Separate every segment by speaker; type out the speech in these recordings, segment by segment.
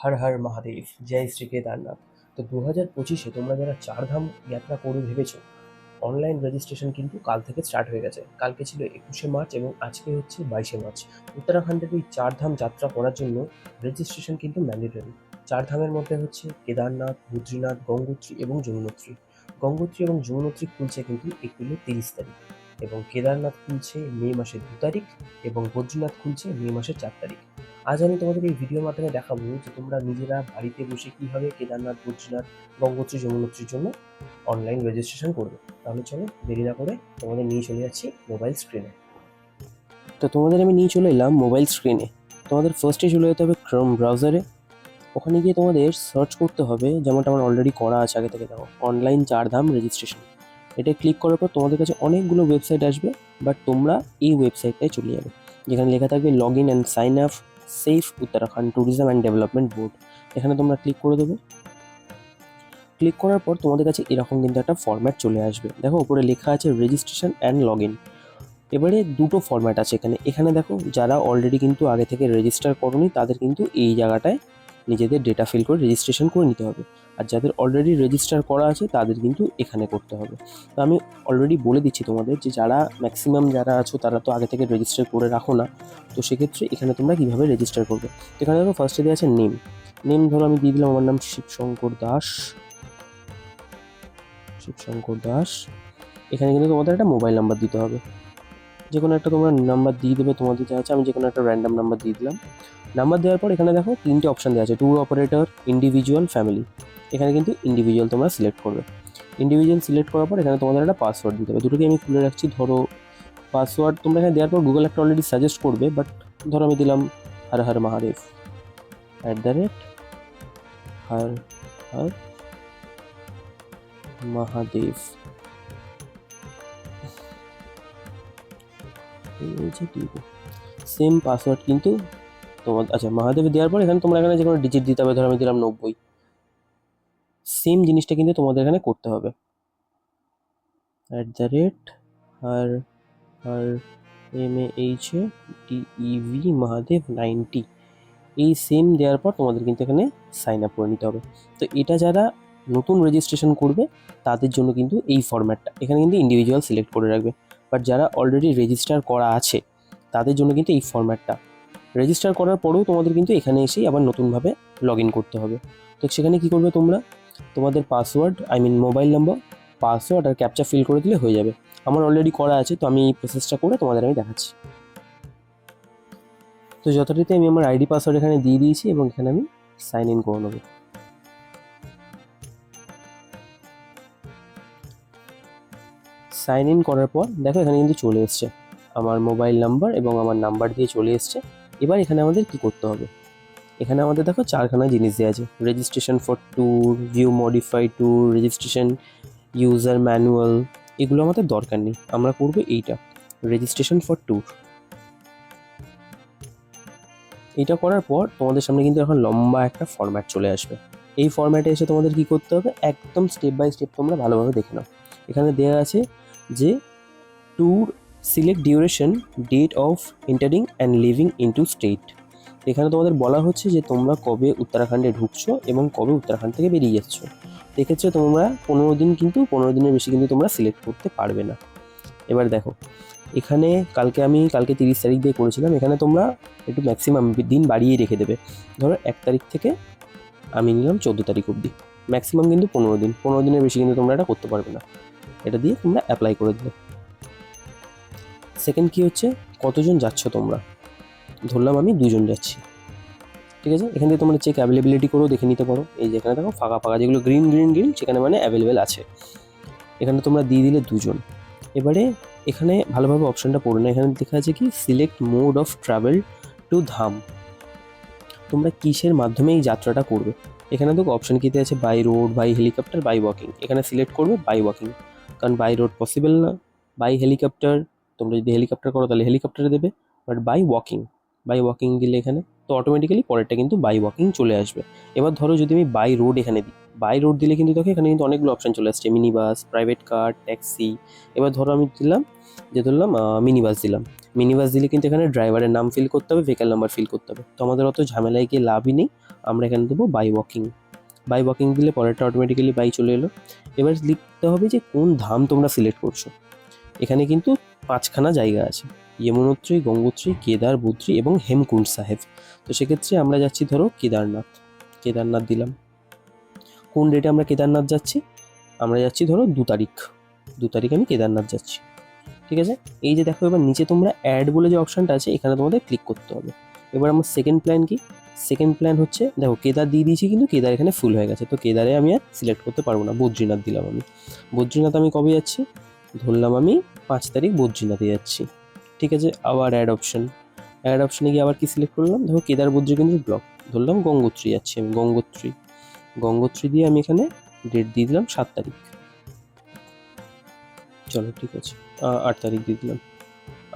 Speaker 1: হর হর মহাদেব, জয় শ্রী কেদারনাথ। তো দু হাজার পঁচিশে তোমরা যারা চারধাম যাত্রা করবে ভেবেছো অনলাইন রেজিস্ট্রেশন কিন্তু কাল থেকে স্টার্ট হয়ে গেছে। কালকে ছিল একুশে মার্চ এবং আজকে হচ্ছে বাইশে মার্চ। উত্তরাখণ্ডের এই চারধাম যাত্রা করার জন্য রেজিস্ট্রেশন কিন্তু ম্যান্ডেটরি চারধামের মধ্যে হচ্ছে কেদারনাথ, বদ্রীনাথ, গঙ্গোত্রী এবং যমুনোত্রী। গঙ্গোত্রী এবং যমুনোত্রী খুলছে কিন্তু এপ্রিলের তিরিশ তারিখ। এবং কেদারনাথ খুলছে মে মাসের দু তারিখ এবং বদ্রীনাথ খুলছে মে মাসের চার তারিখ। আজ আমি তোমাদের এই ভিডিওর মাধ্যমে দেখাবো যে তোমরা নিজেরা বাড়িতে বসে কীভাবে কেদারনাথ, বদ্রীনাথ, গঙ্গোত্রী, যমুনোত্রীর জন্য অনলাইন রেজিস্ট্রেশন করবে। তাহলে চলো দেরি না করে তোমাদের নিয়ে চলে যাচ্ছি মোবাইল স্ক্রিনে তো তোমাদের আমি নিয়ে চলে এলাম মোবাইল স্ক্রিনে তোমাদের ফার্স্টে চলে যেতে হবে ক্রোম ব্রাউজারে ওখানে গিয়ে তোমাদের সার্চ করতে হবে, যেমনটা আমার অলরেডি করা আছে আগে থেকে দেখো। অনলাইন চারধাম রেজিস্ট্রেশন এটা ক্লিক করার পর তোমাদের কাছে অনেকগুলো ওয়েবসাইট আসবে বাট তোমরা এই ওয়েবসাইটটায় চলে যাবে। যেখানে লেখা থাকবে log in and sign up safe Uttarakhand tourism and development board এখানে তোমরা ক্লিক করে দেবে। ক্লিক করার পর তোমাদের কাছে এরকম কিন্তু একটা ফরম্যাট চলে আসবে। দেখো, উপরে লেখা আছে রেজিস্ট্রেশন অ্যান্ড লগ ইন এবারে দুটো ফরম্যাট আছে এখানে। এখানে দেখো, যারা অলরেডি কিন্তু আগে থেকে রেজিস্টার করনি, তাদের কিন্তু এই জায়গাটায় নিজেদের ডেটা ফিল করে রেজিস্ট্রেশন করে নিতে হবে। আর যাদের অলরেডি রেজিস্টার করা আছে, তাদের কিন্তু এখানে করতে হবে। তো আমি অলরেডি বলে দিচ্ছি তোমাদের যে যারা ম্যাক্সিমাম যারা আছো, তারা তো আগে থেকে রেজিস্টার করে রাখো না। তো সেক্ষেত্রে এখানে তোমরা কীভাবে রেজিস্টার করবে? এখানে দেখো ফার্স্টে দেওয়া আছে নেম নেম ধরো আমি দিয়ে দিলাম, আমার নাম শিবশঙ্কর দাস। শিবশঙ্কর দাস। এখানে কিন্তু তোমাদের একটা মোবাইল নাম্বার দিতে হবে। যে কোনো একটা তোমরা নাম্বার দিয়ে দেবে, তোমাদের যা আছে, আমি যে কোনো একটা র্যান্ডাম নাম্বার দিয়ে দিলাম। নাম্বার দেওয়ার পর এখানে দেখো তিনটে অপশান দেওয়া আছে ট্যুর অপারেটর ইন্ডিভিজুয়াল ফ্যামিলি এখানে কিন্তু ইন্ডিভিজুয়াল তোমরা সিলেক্ট করবে। ইন্ডিভিজুয়াল সিলেক্ট করার পর এখানে তোমাদের একটা পাসওয়ার্ড দিতে হবে। দুটোকে আমি খুলে রাখছি, ধরো পাসওয়ার্ড তোমরা এখানে দেওয়ার পর গুগল একটা অলরেডি সাজেস্ট করবে বাট ধরো আমি দিলাম Har Har Mahadev. At the rate Har Har Mahadev. Same password কিন্তু তোমার আচ্ছা মহাদেব দেওয়ার পর এখানে তোমরা এখানে যে কোনো ডিজিট দিতে হবে, ধরো আমি দিলাম নব্বই। সেম জিনিসটা কিন্তু তোমাদের এখানে করতে হবে। At the rate R R M H A EV Mahadev ninety এই সেম দেওয়ার পর তোমাদের কিন্তু এখানে সাইন আপ করে নিতে হবে। তো এটা যারা নতুন রেজিস্ট্রেশন করবে, তাদের জন্য কিন্তু এই ফরম্যাটটা এখানে কিন্তু ইন্ডিভিজুয়াল সিলেক্ট করে রাখবে। বাট যারা অলরেডি রেজিস্টার করা আছে, তাদের জন্য কিন্তু এই ফরম্যাটটা রেজিস্টার করার পরেও তোমাদের কিন্তু এখানে এসেই আবার নতুনভাবে লগ ইন করতে হবে। তো সেখানে কী করবে তোমরা? তোমাদের password I mean mobile number password R captcha fill করে দিলে হয়ে যাবে। আমার অলরেডি করা আছে, তো আমি এই প্রসেসটা করে তোমাদের আমি দেখাচ্ছি। তো যথারীতি আমি আমার আইডি পাসওয়ার্ড এখানে দিয়ে দিয়েছি এবং এখানে আমি সাইন ইন করে নেব। সাইন ইন করার পর, দেখো এখানে কিন্তু চলে এসছে। আমার মোবাইল নাম্বার এবং আমার নাম্বার দিয়ে চলে এসছে। এবার এখানে আমাদের কি করতে হবে? এখানে আমাদের দেখো চারখানা জিনিস দেওয়া আছে। Registration for tour view modify tour registration user manual এগুলো আমাদের দরকার নেই। আমরা করব এইটা। রেজিস্ট্রেশন ফর ট্যুর এটা করার পর তোমাদের সামনে কিন্তু এখন লম্বা একটা ফরম্যাট চলে আসবে। এই ফরম্যাটে এসে তোমাদের কি করতে হবে? একদম স্টেপ বাই স্টেপ তোমরা ভালোভাবে দেখে নাও। এখানে দেওয়া আছে যে tour select duration date of entering and leaving into state এখানে তোমাদের বলা হচ্ছে যে তোমরা কবে উত্তরাখণ্ডে ঢুকছো এবং কবে উত্তরাখণ্ড থেকে বেরিয়ে যাচ্ছ। এক্ষেত্রে তোমরা পনেরো দিন কিন্তু, পনেরো দিনের বেশি কিন্তু তোমরা সিলেক্ট করতে পারবে না। এবার দেখো, এখানে কালকে আমি কালকে তিরিশ তারিখ দিয়ে করেছিলাম, এখানে তোমরা একটু ম্যাক্সিমাম দিন বাড়িয়ে রেখে দেবে। ধরো এক তারিখ থেকে আমি নিলাম চোদ্দ তারিখ অবধি। ম্যাক্সিমাম কিন্তু পনেরো দিন, পনেরো দিনের বেশি কিন্তু তোমরা এটা করতে পারবে না। এটা দিয়ে তোমরা অ্যাপ্লাই করে দিলে। সেকেন্ড কী হচ্ছে? কতজন যাচ্ছ তোমরা? ধরলাম আমি দুজন যাচ্ছি। ঠিক আছে? এখান থেকে তোমরা চেক অ্যাভেলেবিলিটি করেও দেখে নিতে পারো। এই যে এখানে দেখো, ফাঁকা ফাঁকা যেগুলো গ্রিন গ্রিন গ্রিন সেখানে মানে অ্যাভেলেবেল আছে। এখানে তোমরা দিয়ে দিলে দুজন। এবারে এখানে ভালোভাবে অপশানটা পড়ে না এখানে দেখা আছে কি select mode of travel to ধাম তোমরা কিসের মাধ্যমে এই যাত্রাটা করবে? এখানে দেখো অপশান কিতে আছে by road by helicopter by walking এখানে সিলেক্ট করবে বাই ওয়াকিং কারণ বাই রোড পসিবল না। বাই হেলিকপ্টার তোমরা যদি হেলিকপ্টার করো, তাহলে হেলিকপ্টারে দেবে। But by walking by walking দিলে এখানে তো অটোমেটিক্যালি পরেরটা কিন্তু বাই ওয়াকিং চলে আসবে। এবার ধরো যদি আমি বাই রোড এখানে দিই বাই রোড দিলে কিন্তু দেখো এখানে কিন্তু অনেকগুলো অপশান চলে আসছে mini bus private car taxi এবার ধরো আমি দিলাম, যে ধরলাম মিনি বাস দিলাম। মিনি বাস দিলে কিন্তু এখানে ড্রাইভারের নাম ফিল করতে হবে ভেহিকাল নাম্বার ফিল করতে হবে। তো আমাদের অত ঝামেলায় গিয়ে লাভই নেই। আমরা এখানে দেবো বাই ওয়াকিং বাই ওয়াকিং দিলে পরেরটা অটোমেটিক্যালি বাই চলে এলো। এবার লিখতে হবে যে কোন ধাম তোমরা সিলেক্ট করছ। এখানে কিন্তু পাঁচখানা জায়গা আছে। যমুনোত্রী, গঙ্গোত্রী, কেদার বুদ্রী এবং হেমকুণ্ড সাহেব। তো সেক্ষেত্রে আমরা যাচ্ছি ধরো কেদারনাথ। কেদারনাথ দিলাম। কোন ডেটে আমরা কেদারনাথ যাচ্ছি? আমরা যাচ্ছি ধরো দু তারিখ। দু তারিখ আমি কেদারনাথ যাচ্ছি। ঠিক আছে? এই যে দেখো এবার নিচে তোমরা অ্যাড বলে যে অপশানটা আছে, এখানে তোমাদের ক্লিক করতে হবে। এবার আমার সেকেন্ড প্ল্যান কি? সেকেন্ড প্ল্যান হচ্ছে, দেখো কেদার দিয়ে দিয়েছি কিন্তু কেদার এখানে ফুল হয়ে গেছে, তো কেদারে আমি আর সিলেক্ট করতে পারব না, বদ্রীনাথ দিলাম আমি। বদ্রীনাথ আমি কবে যাচ্ছি? ধরলাম আমি পাঁচ তারিখ বদ্রীনাথে যাচ্ছি। ঠিক আছে, আবার অ্যাড অপশন অ্যাড অপশনে গিয়ে আবার কি সিলেক্ট করলাম? ধরো কেদার বদ্রী কিন্তু ব্লক ধরলাম গঙ্গোত্রী যাচ্ছি আমি, গঙ্গোত্রী। গঙ্গোত্রী দিয়ে আমি এখানে ডেট দিয়ে দিলাম সাত তারিখ। চলো, ঠিক আছে আট তারিখ দিয়ে দিলাম।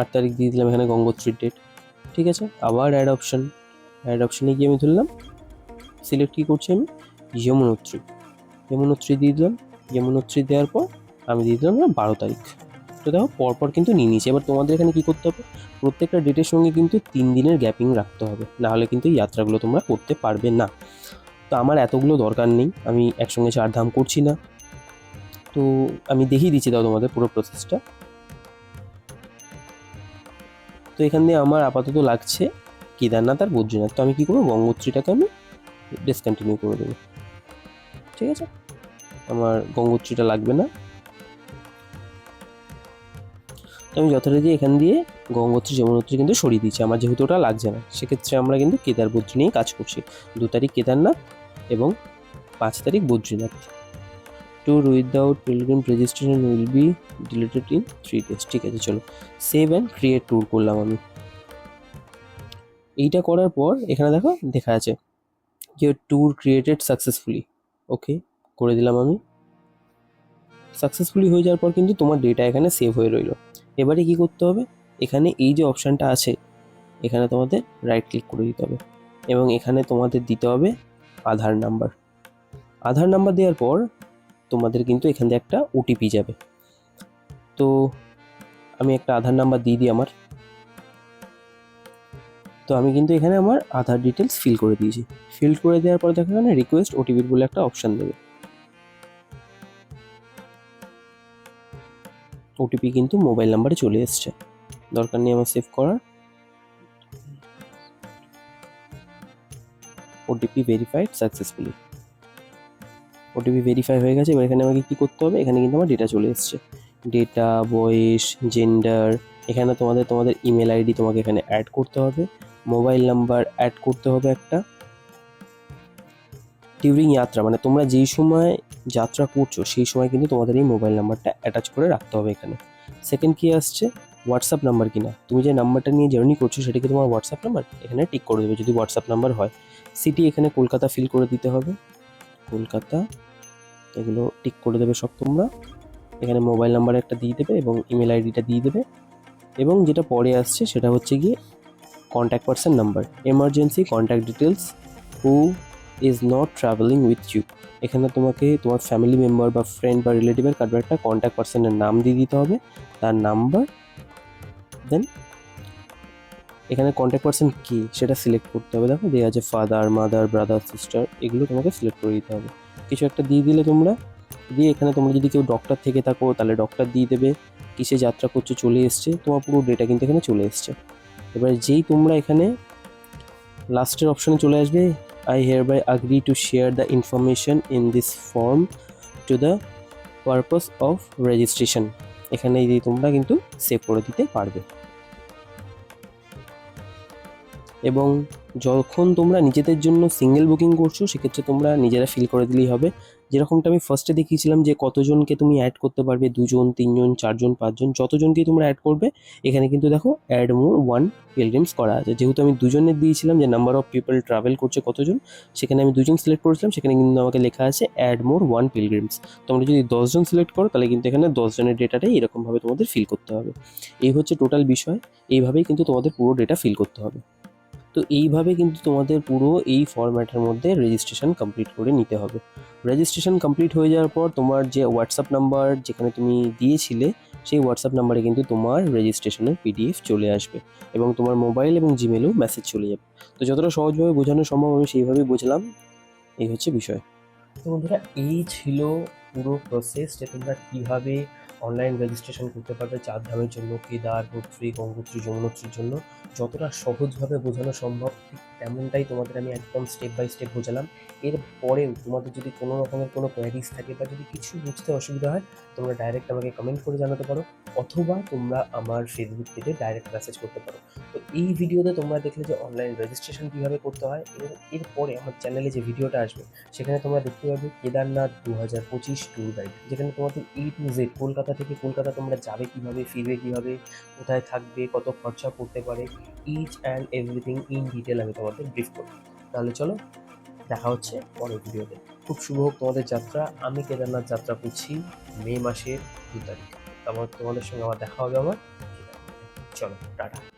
Speaker 1: আট তারিখ দিয়ে দিলাম এখানে গঙ্গোত্রীর ডেট ঠিক আছে, আবার অ্যাড অপশন অ্যাড অপশনে গিয়ে আমি ধরলাম সিলেক্ট কী করছি আমি? যমুনোত্রী যমুনোত্রী দিয়ে দিলাম। যমুনোত্রী দেওয়ার পর আমি দিয়ে দিলাম বারো তারিখ। তো দেখো, পরপর কিন্তু নিয়ে নিয়েছি। এবার তোমাদের এখানে কী করতে হবে? প্রত্যেকটা ডেটের সঙ্গে কিন্তু তিন দিনের গ্যাপিং রাখতে হবে। নাহলে কিন্তু এই যাত্রাগুলো তোমরা করতে পারবে না। তো আমার এতগুলো দরকার নেই। আমি একসঙ্গে চার ধাম করছি না। তো আমি দেখিয়ে দিচ্ছি দাও তোমাদের পুরো প্রসেসটা তো এখান দিয়ে আমার আপাতত লাগছে কেদারনাথ আর বদ্রীনাথ। তো আমি কী করব? গঙ্গোত্রীটাকে আমি ডিসকন্টিনিউ করে দেবো। ঠিক আছে? আমার গঙ্গোত্রীটা লাগবে না। তো আমি যথারীতি এখান দিয়ে গঙ্গোত্রী, যমুনোত্রী কিন্তু সরিয়ে দিচ্ছি। আমার যেহেতু ওটা লাগছে না, সেক্ষেত্রে আমরা কিন্তু কেদার, বদ্রী নিয়ে কাজ করছি। দু তারিখ কেদারনাথ এবং পাঁচ তারিখ Badrinath. Tour without pilgrim registration will be deleted in three days ঠিক আছে, চলো। সেভ অ্যান্ড ক্রিয়েট ট্যুর করলাম আমি। এইটা করার পর এখানে দেখো দেখা আছে যে ট্যুর ক্রিয়েটেড সাকসেসফুলি ওকে করে দিলাম আমি। সাকসেসফুলি হয়ে যাওয়ার পর কিন্তু তোমার ডেটা এখানে সেভ হয়ে রইল। এবারে কি করতে হবে? এখানে এই যে অপশানটা আছে, এখানে তোমাদের রাইট ক্লিক করে দিতে হবে। এবং এখানে তোমাদের দিতে হবে আধার নাম্বার আধার নাম্বার দেওয়ার পর তোমাদের কিন্তু এখান থেকে একটা ওটিপি যাবে। তো আমি একটা আধার নাম্বার দিয়ে দিই আমার। তো আমি কিন্তু এখানে আমার আধার ডিটেলস ফিল করে দিয়েছি। ফিল করে দেওয়ার পর দেখো এখানে রিকোয়েস্ট ওটিপির বলে একটা অপশান দেবে। ওটিপি কিন্তু মোবাইল নাম্বারে চলে এসছে। দরকার নেই আমার সেভ করার। OTP verified successfully OTP verify হয়ে গেছে, এবার এখানে আমাকে কী করতে হবে? এখানে কিন্তু আমার ডেটা চলে এসছে। ডেটা বয়স জেন্ডার এখানে তোমাদের তোমাদের ইমেল আইডি তোমাকে এখানে অ্যাড করতে হবে। মোবাইল নাম্বার অ্যাড করতে হবে একটা। ডিউরিং যাত্রা মানে তোমরা যেই সময় যাত্রা করছ, সেই সময় কিন্তু তোমাদের এই মোবাইল নাম্বারটা অ্যাটাচ করে রাখতে হবে এখানে। সেকেন্ড কী আসছে? হোয়াটসঅ্যাপ নাম্বার কিনা। তুমি যে নাম্বারটা নিয়ে জার্নি করছ, সেটা কি তোমার হোয়াটসঅ্যাপ নাম্বার এখানে টিক করে দেবে যদি হোয়াটসঅ্যাপ নাম্বার হয়। সিটি এখানে কলকাতা ফিল করে দিতে হবে। কলকাতা, এগুলো টিক করে দেবে সব তোমরা। এখানে মোবাইল নাম্বার একটা দিয়ে দেবে এবং ইমেল আইডিটা দিয়ে দেবে। এবং যেটা পরে আসছে, সেটা হচ্ছে গিয়ে contact person number emergency contact details who is not travelling with you এখানে তোমাকে তোমার ফ্যামিলি মেম্বার বা ফ্রেন্ড বা রিলেটিভের কারোর একটা কন্ট্যাক্ট পার্সনের নাম দিয়ে দিতে হবে, তার নাম্বার দেন এখানে কন্ট্যাক্ট পার্সন কি সেটা সিলেক্ট করতে হবে। দেখো দেওয়া আছে ফাদার মাদার ব্রাদার সিস্টার এগুলো তোমাকে সিলেক্ট করে দিতে হবে। কিছু একটা দিয়ে দিলে তোমরা, দিয়ে এখানে তোমরা যদি কেউ ডক্টর থেকে থাকো, তাহলে ডক্টর দিয়ে দেবে, কিসে যাত্রা করছ চলে এসছে, তোমার পুরো ডেটা কিন্তু এখানে চলে এসছে। এবার যেই তোমরা এখানে লাস্টের অপশনে চলে আসবে I hereby agree to share the information in this form to the purpose of registration এখানে তোমরা কিন্তু সেভ করে দিতে পারবে। এবং যখন তোমরা নিজেদের জন্য সিঙ্গেল বুকিং করছ, সেক্ষেত্রে তোমরা নিজেরা ফিল করে দিলেই হবে। যেরকমটা আমি ফার্স্টে দেখিয়েছিলাম যে কতজনকে তুমি অ্যাড করতে পারবে, দুজন, তিনজন, চারজন, পাঁচজন যতজনকেই তোমরা অ্যাড করবে, এখানে কিন্তু দেখো অ্যাড মোর ওয়ান পিলগ্রিমস করা আছে। যেহেতু আমি দুজনের দিয়েছিলাম যে নাম্বার অফ পিপল ট্রাভেল করছে কতজন, সেখানে আমি দুজন সিলেক্ট করেছিলাম, সেখানে কিন্তু আমাকে লেখা আছে অ্যাড মোর ওয়ান পিলগ্রিমস তোমরা যদি দশজন সিলেক্ট করো, তাহলে কিন্তু এখানে দশজনের ডেটাটাই এরকমভাবে তোমাদের ফিল করতে হবে। এই হচ্ছে টোটাল বিষয়। এইভাবেই কিন্তু তোমাদের পুরো ডেটা ফিল করতে হবে। তো এইভাবে কিন্তু তোমাদের পুরো এই ফরম্যাটের মধ্যে রেজিস্ট্রেশন কমপ্লিট করে নিতে হবে। রেজিস্ট্রেশন কমপ্লিট হয়ে যাওয়ার পর তোমার যে হোয়াটসঅ্যাপ নাম্বার যেখানে তুমি দিয়েছিলে, সেই হোয়াটসঅ্যাপ নাম্বারে কিন্তু তোমার রেজিস্ট্রেশনের পিডিএফ চলে আসবে এবং তোমার মোবাইল এবং জিমেলেও মেসেজ চলে যাবে। তো যতটা সহজভাবে বোঝানো সম্ভব আমি সেইভাবেই বুঝলাম। এই হচ্ছে বিষয়। তো বন্ধুরা, এই ছিল পুরো প্রসেস যে তোমরা কীভাবে অনলাইন রেজিস্ট্রেশন করতে পারবে, চার ধামের জন্য, কেদার বদ্রী গঙ্গোত্রী, যমুনোত্রীর জন্য, যতটা সহজভাবে বোঝানো সম্ভব তেমনটাই তোমাদের আমি একদম স্টেপ বাই স্টেপ বোঝালাম। এর পরেও তোমাদের যদি কোনো রকমের কোনো কোয়ারিজ থাকে বা যদি কিছু বুঝতে অসুবিধা হয়, তোমরা ডাইরেক্ট আমাকে কমেন্ট করে জানাতে পারো, অথবা তোমরা আমার ফেসবুক পেজে ডাইরেক্ট মেসেজ করতে পারো। তো এই ভিডিওতে তোমরা দেখলে যে অনলাইন রেজিস্ট্রেশন কীভাবে করতে হয়, এর এরপরে আমার চ্যানেলে যে ভিডিওটা আসবে, সেখানে তোমরা দেখতে পাবে কেদারনাথ দু হাজার পঁচিশ ট্যুর গাইড যেখানে তোমাদের এই টু জেড কলকাতা থেকে কলকাতা তোমরা যাবে কীভাবে, ফিরবে কীভাবে, কোথায় থাকবে, কত খরচা পড়তে পারে each and everything in detail আমি তোমাদের ব্রিফ করব। তাহলে চলো, দেখা হচ্ছে পরের ভিডিওতে। খুব শুভ হোক তোমাদের যাত্রা। আমি কেদারনাথ যাত্রা করছি মে মাসের দু তারিখ। তারপর তোমাদের সঙ্গে আমার দেখা হবে আমার চলো, টাটা।